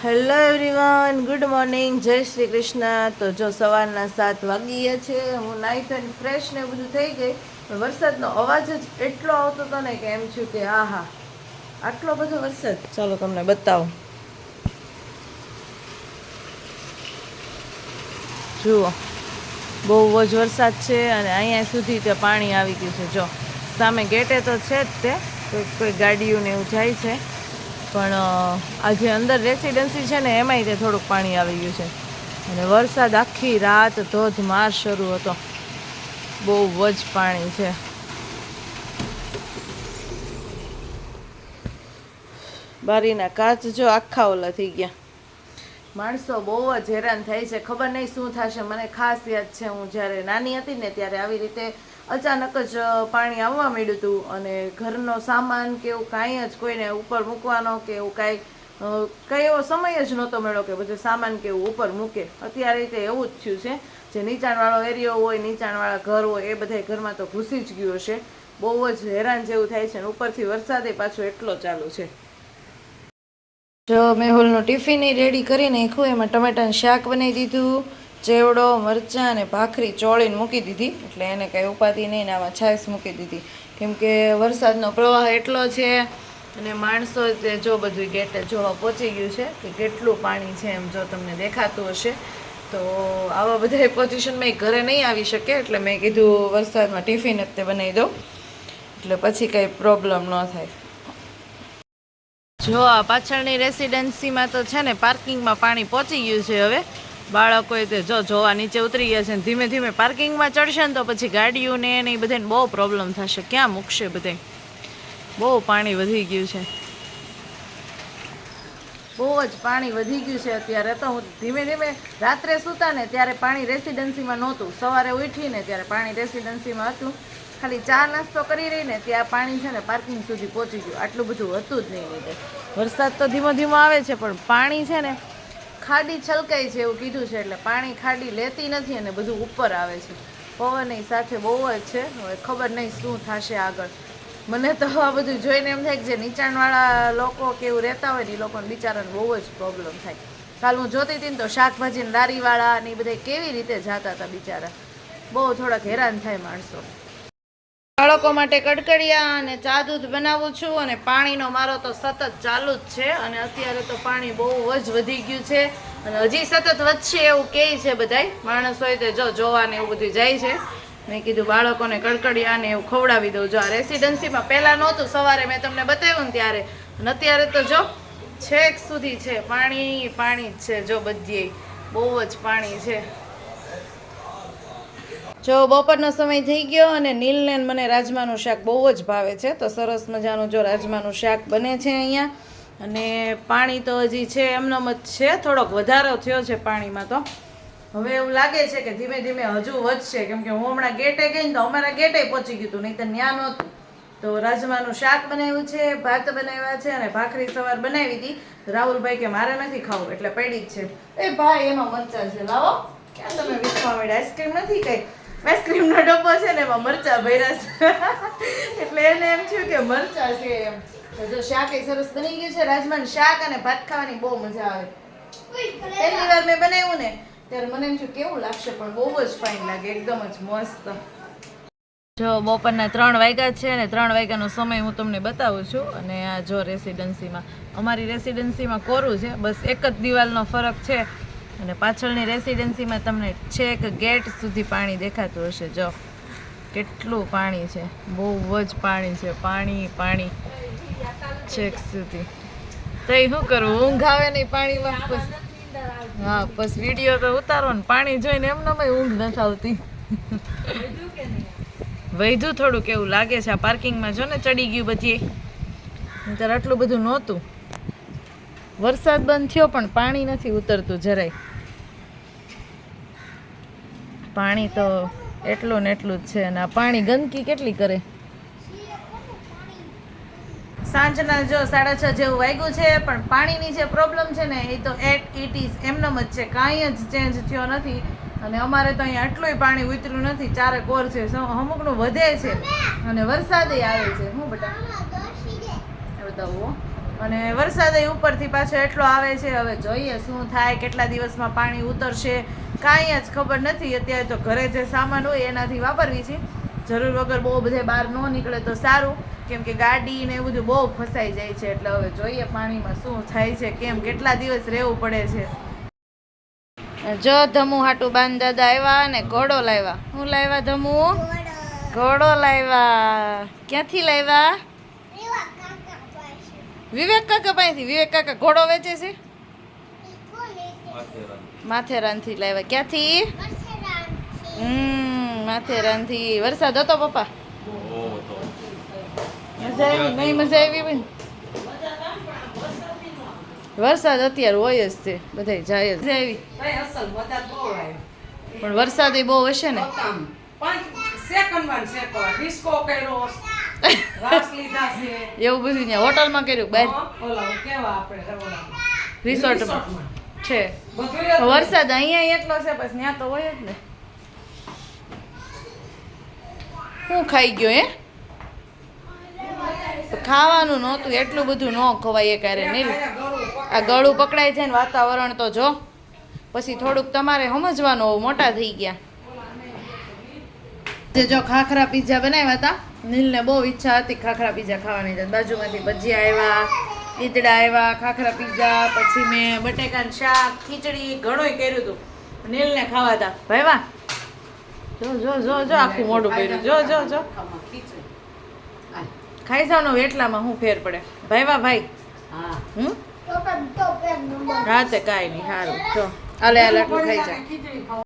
Hello everyone good morning જય શ્રી કૃષ્ણ તો જો સવારના સાત વાગીએ છે, હું નાઈ થઈને ફ્રેશ ને બધું થઈ ગઈ. વરસાદનો અવાજ જ એટલો આવતો હતો ને કે એમ છું કે આ હા આટલો બધો વરસાદ. ચાલો તમને બતાવો. જુઓ, બહુ જ વરસાદ છે અને અહીંયા સુધી તે પાણી આવી ગયું છે. જો, સામે ગેટે તો છે જ તે. કોઈ ગાડીઓને એવું જાય છે. પણ આ જે અંદર રેસિડેન્સી છે ને, એમાંય તે થોડુંક પાણી આવી ગયું છે. અને વરસાદ આખી રાત ધોધમાર શરૂ હતો. બહુ જ પાણી છે. બારીના કાચ જો આખા ઓલા થઈ ગયા. માણસો બહુ જ હેરાન થાય છે. ખબર નહીં શું થશે. મને ખાસ યાદ છે, હું જ્યારે નાની હતી ને, ત્યારે આવી રીતે અચાનક જ પાણી આવવા માંડ્યું હતું અને ઘરનો સામાન કે એવું કાંઈ જ કોઈને ઉપર મૂકવાનો કે એવું કાંઈ કઈ એવો સમય જ નહોતો મળ્યો કે બધું સામાન કે એવું ઉપર મૂકે. અત્યારે તે એવું જ થયું છે. જે નીચાણવાળો એરિયો હોય, નીચાણવાળા ઘર હોય, એ બધા ઘરમાં તો ઘૂસી જ ગયો છે બહુ જ હેરાન જેવું થાય છે અને ઉપરથી વરસાદે પાછો એટલો ચાલુ છે. જો મેહુલનું ટિફિન રેડી કરી નાખ્યું એમાં ટમેટાનું શાક બનાવી દીધું. ચેવડો, મરચાં અને ભાખરી ચોળીને મૂકી દીધી. એટલે એને કાંઈ ઉપાધિ નહીં ને આમાં છાશ મૂકી દીધી. કેમ કે વરસાદનો પ્રવાહ એટલો છે અને માણસો તે જો બધું ગેટે જોવા પહોંચી ગયું છે કે કેટલું પાણી છે એમ જો તમને દેખાતું હશે. તો આવા બધા પોઝિશનમાં ઘરે નહીં આવી શકે. એટલે મેં કીધું વરસાદમાં ટિફિન જ તે બનાવી દઉં. એટલે પછી કંઈ પ્રોબ્લેમ ન થાય. જો આ પાછળની રેસિડેન્સીમાં તો છે ને પાર્કિંગમાં પાણી પહોંચી ગયું છે હવે. બાળકોએ તે જો જોવા નીચે ઉતરી ગયા છે ને ધીમે ધીમે પાર્કિંગમાં ચડશે ને તો પછી ગાડીઓને ને એ બધાને બહુ પ્રોબ્લેમ થશે. ક્યાં મૂકશે બધે? બહુ પાણી વધી ગયું છે. બહુ જ પાણી વધી ગયું છે અત્યારે તો હું ધીમે ધીમે રાત્રે સૂતા ને ત્યારે પાણી રેસિડેન્સીમાં નહોતું. સવારે ઉઠીને ત્યારે પાણી રેસિડેન્સીમાં હતું. ખાલી ચા નાસ્તો કરી રહીને ત્યાં પાણી છે ને પાર્કિંગ સુધી પહોંચી ગયું. આટલું બધું હતું જ નહીં રીતે. વરસાદ તો ધીમો ધીમો આવે છે પણ પાણી છે ને ખાડી છલકાય છે એવું કીધું છે, એટલે પાણી ખાડી લેતી નથી અને બધું ઉપર આવે છે. પવનની સાથે બહુ જ છે, હવે ખબર નહીં શું થશે આગળ. મને તો આ બધું જોઈને એમ થાય કે જે નીચાણવાળા લોકો કે એવું રહેતા હોય ને એ લોકોને બિચારાને બહુ જ પ્રોબ્લેમ થાય. કાલ હું જોતી હતી ને તો શાકભાજીને લારીવાળા ને એ બધા કેવી રીતે જાતા હતા બિચારા. બહુ થોડાક હેરાન થાય માણસો. બાળકો માટે કડકડિયા અને ચા દૂધ બનાવું છું અને પાણીનો મારો તો સતત ચાલુ જ છે અને અત્યારે તો પાણી બહુ જ વધી ગયું છે અને હજી સતત વધશે એવું કહે છે બધાય. માણસોએ તે જો જોવાને એવું બધું જાય છે. મેં કીધું બાળકોને કડકડિયા ને એવું ખવડાવી દઉં. જો આ રેસિડન્સીમાં પહેલાં નહોતું, સવારે મેં તમને બતાવ્યું ને ત્યારે. અને અત્યારે તો જો છેક સુધી છે. પાણી પાણી જ છે જો બધીએ બહુ જ પાણી છે. જો બપોરનો સમય થઈ ગયો અને નીલને મને રાજમાનું શાક બહુ જ ભાવે છે, તો સરસ મજાનું જો રાજમાનું શાક બને છે અહીંયા. અને પાણી તો હજી છે એમનો જ છે, થોડોક વધારો થયો છે પાણીમાં તો. હવે એવું લાગે છે કે ધીમે ધીમે હજુ વધશે, કેમ કે હું હમણાં ગેટે ગઈ ને તો અમારા ગેટે પહોંચી ગયું હતું નહીં તો ન્યા નહોતું. તો રાજમાનું શાક બનાવ્યું છે, ભાત બનાવ્યા છે અને ભાખરી સવાર બનાવી હતી. રાહુલભાઈ કે મારે નથી ખાવું, એટલે પડી જ છે. એ ભાઈ, એમાં મરચા છે, લાવો. ક્યાં તમે વીસમાં આઈસ્ક્રીમ નથી કઈ આઈસ્ક્રીમનો ડબ્બો છે ને એમાં મરચા ભર્યા છે. એટલે એને એમ થયું કે મરચા છે એમ. જો શાક એ સરસ બની ગયું છે, રાજમાન શાક અને ભાત ખાવાની બહુ મજા આવે. પહેલી વાર મેં બનાવ્યું ને, ત્યારે મને એમ થયું કેવું લાગશે, પણ બહુ જ ફાઇન લાગે, એકદમ જ મસ્ત. જો બપોરના ત્રણ વાગ્યા છે અને ત્રણ વાગ્યાનો સમય હું તમને બતાવું છું. અને આ જો રેસિડન્સીમાં અમારી રેસિડન્સીમાં કોરું છે, બસ એક જ દિવાલનો ફરક છે. અને પાછળની રેસિડેન્સીમાં તમને છેક ગેટ સુધી પાણી દેખાતું હશે. જો, કેટલું પાણી છે. બહુ જ પાણી છે. પાણી પાણી. છેક સુધી. તો શું કરવું ઊંઘ આવે નહીં પાણીમાં બસ હા, બસ વીડિયો તો ઉતારો ને પાણી જોઈને એમને ઊંઘ નથી આવતી. વૈધું થોડુંક એવું લાગે છે. આ પાર્કિંગમાં જો ને ચડી ગયું બધી અત્યારે આટલું બધું નહોતું. વરસાદ બંધ થયો, પણ પાણી નથી ઉતરતું જરાય. પાણી તો એટલું ને એટલું જ છે, અને આ પાણી ગંદકી કેટલી કરે? સાંજના જો સાડા છ જેવું વાગ્યું છે, પણ પાણીની જે પ્રોબ્લેમ છે ને, એ તો એટ ઇટ ઇઝ એમનેમ જ છે. કાંઈ જ ચેન્જ થયો નથી, અને અમારે તો અહીંયા આટલુંય પાણી ઉતર્યું નથી. ચારે કોર છે અમુકનું વધે છે, અને વરસાદે આવે છે. હું બધા બતાવો. અને વરસાદ એ ઉપરથી પાછો એટલો આવે છે હવે જોઈએ શું થાય કેટલા દિવસમાં પાણી ઉતરશે કાંઈ જ ખબર નથી. અત્યારે તો ઘરે જે સામાન હોય એનાથી વાપરવી છે. જરૂર વગર બહુ બધે બહાર ન નીકળે તો સારું. કેમ કે ગાડી ને એવું બધું બહુ ફસાઈ જાય છે એટલે હવે જોઈએ પાણીમાં શું થાય છે કેમ કેટલા દિવસ રહેવું પડે છે. જો ધમુ હાટુ બાન દાદા આવ્યા અને ઘોડો લાવ્યા. હું લાવ્યા ધમુ? ઘોડો. લાવ્યા. ક્યાંથી લાવ્યા? વિવેક કાકા પાસેથી? વિવેક કાકા ઘોડો વેચે છે? માથેરાનથી લાવ્યા. ક્યાંથી? હમ માથેરાનથી. વરસાદ હતો પપ્પા? મજા આવી નહીં મજા આવી બેન? વરસાદ અત્યારે હોય જ તે બધા જાય જ. આવી. પણ વરસાદ એ બહુ હશે ને? સેકન્ડ સેકન્ડ એવું બધું ત્યાં હોટલમાં કર્યું બહાર? રિસોર્ટમાં. છે. એ. વરસાદ અહીંયા એટલો છે બસ ત્યાં તો હોય જ ને. હું ખાઈ ગયો હે? ખાવાનું નહોતું એટલું બધું ન ખવાય એ ક્યારે નહીં. આ ગળું પકડાય છે ને વાતાવરણ તો જો. પછી થોડુંક તમારે સમજવાનું હોવું મોટા થઈ ગયા. જે જો ખાખરા પીઝા બનાવ્યા હતા નીલને બહુ ઈચ્છા હતી ખાખરા પીઝા ખાવાની બાજુમાંથી ભજીયા આવ્યા ઈદડા આવ્યા ખાખરા પીઝા પછી મેં બટેકાનું શાક ખીચડી ઘણુંય કર્યું હતું નીલને ખાવા હતા ભાઈ વાહ જો જો જો જો આખું મોઢું કર્યું. જો જો જો. ખાઈ જાવ એટલામાં શું ફેર પડે. ભાઈ વાહ ભાઈ. હા. હમ? હા તે કાંઈ નહીં સારું જો આલે આલે ખાઈ જા. ખીચડી ખાવા.